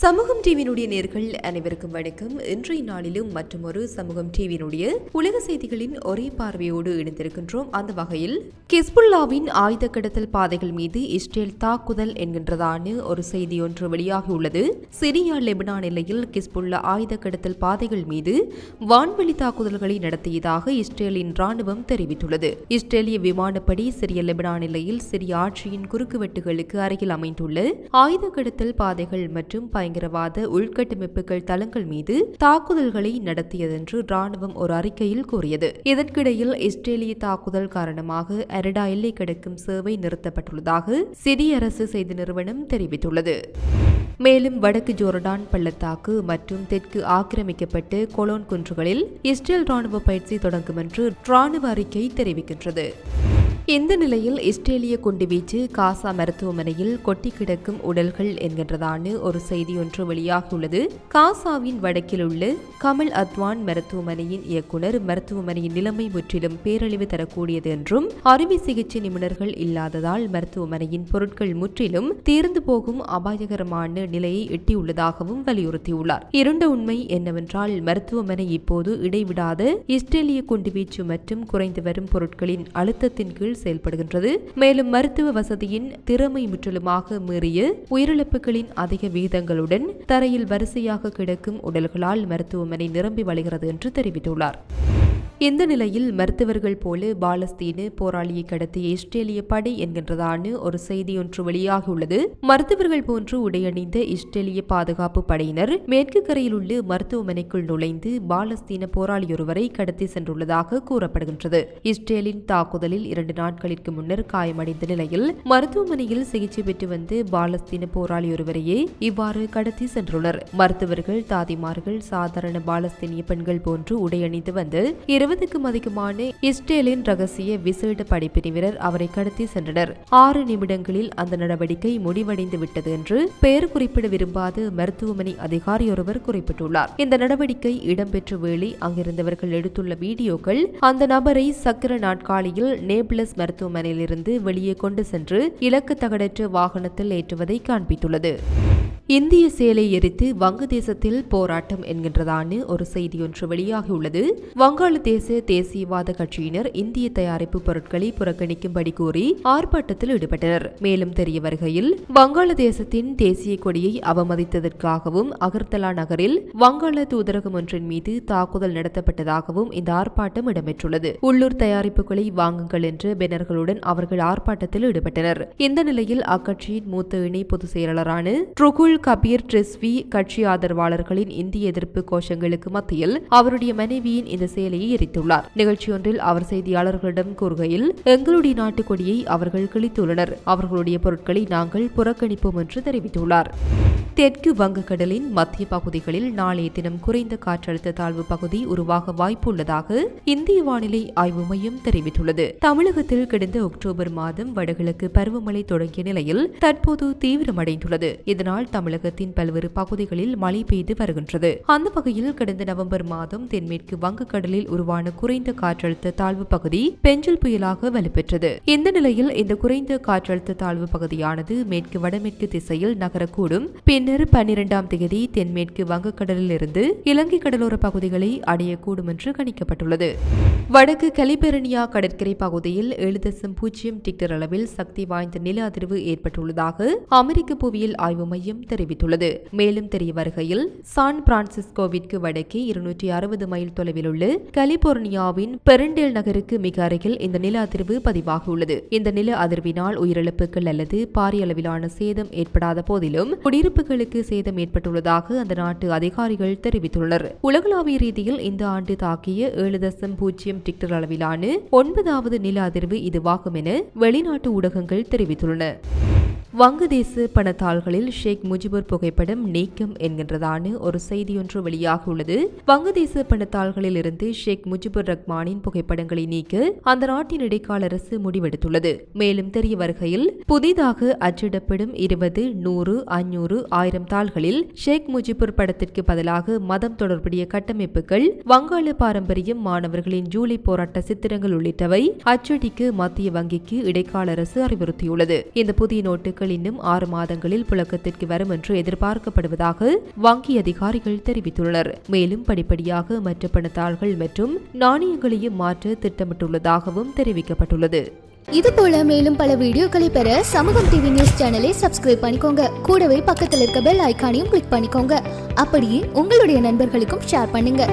சமூகம் டிவியினுடைய நேர்கள் அனைவருக்கும் வணக்கம். இன்றைய நாளிலும் மற்றொரு சமூகம் டிவியினுடைய உலக செய்திகளின் ஒரே பார்வையோடு இணைந்திருக்கின்றோம். அந்த வகையில் கிஸ்புல்லாவின் ஆயுத கடத்தல் பாதைகள் மீது இஸ்ரேல் தாக்குதல் என்கின்றதான ஒரு செய்தி ஒன்று வெளியாகியுள்ளது சிரியா லெபனான் எல்லையில் கிஸ்புல்லா ஆயுத கடத்தல் பாதைகள் மீது வான்வெளி தாக்குதல்களை நடத்தியதாக இஸ்ரேலின் ராணுவம் தெரிவித்துள்ளது. இஸ்ரேலிய விமானப்படி சிரிய லெபனான் எல்லையில் சிரிய ஆட்சியின் குறுக்குவெட்டுகளுக்கு அருகில் அமைந்துள்ள ஆயுத கடத்தல் பாதைகள் மற்றும் பயங்கரவாத உள்கட்டமைப்புகள் தளங்கள் மீது தாக்குதல்களை நடத்தியதென்று ராணுவம் ஒரு அறிக்கையில் கூறியது. இதற்கிடையில் இஸ்ரேலிய தாக்குதல் காரணமாக அரடா எல்லை கிடக்கும் சேவை நிறுத்தப்பட்டுள்ளதாக சிரிய அரசு செய்தி நிறுவனம் தெரிவித்துள்ளது. மேலும் வடக்கு ஜோர்டான் பள்ளத்தாக்கு மற்றும் தெற்கு ஆக்கிரமிக்கப்பட்டு கொலோன் குன்றுகளில் இஸ்ரேல் ராணுவ பயிற்சி தொடங்கும் என்று ராணுவ அறிக்கை தெரிவிக்கின்றது. இந்த நிலையில் இஸ்ரேலிய குண்டுவீச்சு காசா மருத்துவமனையில் கொட்டி கிடக்கும் உடல்கள் என்கின்றதான ஒரு செய்தி ஒன்று வெளியாகியுள்ளது. காசாவின் வடக்கில் உள்ள கமல் அத்வான் மருத்துவமனையின் இயக்குனர் மருத்துவமனையின் நிலைமை முற்றிலும் பேரழிவு தரக்கூடியது என்றும் அறுவை சிகிச்சை நிபுணர்கள் இல்லாததால் மருத்துவமனையின் பொருட்கள் முற்றிலும் தீர்ந்து போகும் அபாயகரமான நிலையை எட்டியுள்ளதாகவும் வலியுறுத்தியுள்ளார். இருண்ட உண்மை என்னவென்றால் மருத்துவமனை இப்போது இடைவிடாத இஸ்ரேலிய குண்டுவீச்சு மற்றும் குறைந்து வரும் பொருட்களின் அழுத்தத்தின் கீழ் செயல்படுகின்றது. மேலும் மருத்துவ வசதியின் திறமை முற்றிலுமாக மீறிய உயிரிழப்புகளின் அதிக விகிதங்களுடன் தரையில் வரிசையாக கிடக்கும் உடல்களால் மருத்துவமனை நிரம்பி வழிகிறது என்று தெரிவித்துள்ளார். இந்த நிலையில் மருத்துவர்கள் போல பாலஸ்தீன போராளியை கடத்திய இஸ்ரேலிய படை என்கின்றதான ஒரு செய்தி ஒன்று வெளியாகியுள்ளது. மருத்துவர்கள் போன்று உடையணிந்த இஸ்ரேலிய பாதுகாப்பு படையினர் மேற்கு கரையில் உள்ள மருத்துவமனைக்குள் நுழைந்து பாலஸ்தீன போராளியொருவரை கடத்தி சென்றுள்ளதாக கூறப்படுகின்றது. இஸ்ரேலின் தாக்குதலில் இரண்டு நாட்களிற்கு முன்னர் காயமடைந்த நிலையில் மருத்துவமனையில் சிகிச்சை பெற்று வந்து பாலஸ்தீன போராளியொருவரையே இவ்வாறு கடத்தி சென்றுள்ளனர். மருத்துவர்கள் தாதிமார்கள் சாதாரண பாலஸ்தீனிய பெண்கள் போன்று உடையணிந்து வந்து இருபதுக்கும் அதிகமான இஸ்ரேலின் ரகசிய விசேட படைப்பிரிவினர் அவரை கடத்தி சென்றனர். ஆறு நிமிடங்களில் அந்த நடவடிக்கை முடிவடைந்து விட்டது என்று பெயர் குறிப்பிட விரும்பாத மருத்துவமனை அதிகாரியொருவர் குறிப்பிட்டுள்ளார். இந்த நடவடிக்கை இடம்பெற்ற வேளை அங்கிருந்தவர்கள் எடுத்துள்ள வீடியோக்கள் அந்த நபரை சக்கர நாட்காலியில் நேப்லஸ் மருத்துவமனையிலிருந்து வெளியே கொண்டு சென்று இலக்கு தகடற்ற வாகனத்தில் ஏற்றுவதை காண்பித்துள்ளது. இந்திய சேலை எரித்து வங்கதேசத்தில் போராட்டம் என்கின்றதான ஒரு செய்தி ஒன்று வெளியாகியுள்ளது. வங்காளதேச தேசியவாத கட்சியினர் இந்திய தயாரிப்பு பொருட்களை புறக்கணிக்கும்படி கூறி ஆர்ப்பாட்டத்தில் ஈடுபட்டனர். மேலும் தெரிய வருகையில் வங்காளதேசத்தின் தேசிய கொடியை அவமதித்ததற்காகவும் அகர்தலா நகரில் வங்காள தூதரகம் ஒன்றின் மீது தாக்குதல் நடத்தப்பட்டதாகவும் இந்த ஆர்ப்பாட்டம் இடம்பெற்றுள்ளது. உள்ளூர் தயாரிப்புகளை வாங்குங்கள் என்ற பெனர்களுடன் அவர்கள் ஆர்ப்பாட்டத்தில் ஈடுபட்டனர். இந்த நிலையில் அக்கட்சியின் மூத்த இணை பொதுச் செயலாளரான ட்ருகுல் கபீர் ட்ரிஸ்வி கட்சி ஆதரவாளர்களின் இந்திய எதிர்ப்பு கோஷங்களுக்கு மத்தியில் அவருடைய மனைவியின் இந்த செயலையை எரித்துள்ளார். நிகழ்ச்சியொன்றில் அவர் செய்தியாளர்களிடம் கூறுகையில் எங்களுடைய நாட்டுக் கொடியை அவர்கள் கிழித்துள்ளனர். அவர்களுடைய பொருட்களை நாங்கள் புறக்கணிப்போம் என்று தெரிவித்துள்ளார். தெற்கு வங்கக்கடலின் மத்திய பகுதிகளில் நாளைய தினம் குறைந்த காற்றழுத்த தாழ்வு பகுதி உருவாக வாய்ப்புள்ளதாக இந்திய வானிலை ஆய்வு மையம் தெரிவித்துள்ளது. தமிழகத்தில் கடந்த அக்டோபர் மாதம் வடகிழக்கு பருவமழை தொடங்கிய நிலையில் தற்போது தீவிரமடைந்துள்ளது. இதனால் தமிழகத்தின் பல்வேறு பகுதிகளில் மழை பெய்து வருகின்றது. அந்த வகையில் கடந்த நவம்பர் மாதம் தென்மேற்கு வங்கக்கடலில் உருவான குறைந்த காற்றழுத்த தாழ்வு பகுதி பெஞ்சல் புயலாக வலுப்பெற்றது. இந்த நிலையில் இந்த குறைந்த காற்றழுத்த தாழ்வு பகுதியானது மேற்கு வடமேற்கு திசையில் நகரக்கூடும். பின்னர் பன்னிரெண்டாம் தேதி தென்மேற்கு வங்கக்கடலில் இருந்து இலங்கை கடலோர பகுதிகளை அடையக்கூடும் என்று கணிக்கப்பட்டுள்ளது. வடக்கு கலிபெர்னியா கடற்கரை பகுதியில் ஏழு தசம் பூஜ்ஜியம் டிக்டர் அளவில் சக்தி வாய்ந்த நில அதிர்வு ஏற்பட்டுள்ளதாக அமெரிக்க புவியியல் ஆய்வு மையம் தெரிவித்துள்ளது. மேலும் தெரிய வருகையில் சான் பிரான்சிஸ்கோவிற்கு வடக்கே இருநூற்றி அறுபது மைல் தொலைவில் உள்ள கலிபோர்னியாவின் பெருண்டேல் நகருக்கு மிக அருகில் இந்த நில அதிர்வு பதிவாகியுள்ளது. இந்த நில அதிர்வினால் உயிரிழப்புகள் அல்லது பாரிய அளவிலான சேதம் ஏற்படாத போதிலும் குடியிருப்புகள் குடியிருப்புகளுக்கு சேதம் ஏற்பட்டுள்ளதாக அந்த நாட்டு அதிகாரிகள் தெரிவித்துள்ளனர். உலகளாவிய ரீதியில் இந்த ஆண்டு தாக்கிய ஏழு தசம் பூஜ்ஜியம் டிக்டர் அளவிலான ஒன்பதாவது நில அதிர்வு இதுவாகும் என வெளிநாட்டு ஊடகங்கள் தெரிவித்துள்ளன. வங்கதேச பணத்தாள்களில் ஷேக் முஜிபுர் புகைப்படம் நீக்கம் என்கின்றதான ஒரு செய்தியொன்று வெளியாகியுள்ளது. வங்கதேச பணத்தாள்களில் இருந்து ஷேக் முஜிபுர் ரஹ்மானின் புகைப்படங்களை நீக்க அந்த நாட்டின் இடைக்கால அரசு முடிவெடுத்துள்ளது. மேலும் தெரிய வருகையில் புதிதாக அச்சிடப்படும் இருபது நூறு ஐநூறு ஆயிரம் தாள்களில் ஷேக் முஜிபுர் படத்திற்கு பதிலாக மதம் தொடர்புடைய கட்டமைப்புகள் வங்காள பாரம்பரியம் மாணவர்களின் ஜூலை போராட்ட சித்திரங்கள் உள்ளிட்டவை அச்சடிக்கு மத்திய வங்கிக்கு இடைக்கால அரசு அறிவுறுத்தியுள்ளது. இந்த புதிய நோட்டுகள் பணத்தாள்கள் இன்னும் ஆறு மாதங்களில் புழக்கத்திற்கு வரும் என்று எதிர்பார்க்கப்படுவதாக வங்கி அதிகாரிகள் தெரிவித்துள்ளனர். மேலும் படிப்படியாக மற்ற பணத்தாள்கள் மற்றும் நாணயங்களையும் மாற்ற திட்டமிட்டுள்ளதாகவும் தெரிவிக்கப்பட்டுள்ளது. இது போல மேலும் பல வீடியோக்களை பெற சமூகம் டிவி நியூஸ் சேனலை சப்ஸ்கிரைப் பண்ணிக்கோங்க. கூடவே பக்கத்தில் இருக்க பெல் ஐகானையும் கிளிக் பண்ணிக்கோங்க. அப்படியே உங்களுடைய நண்பர்களுக்கும் ஷேர் பண்ணுங்க.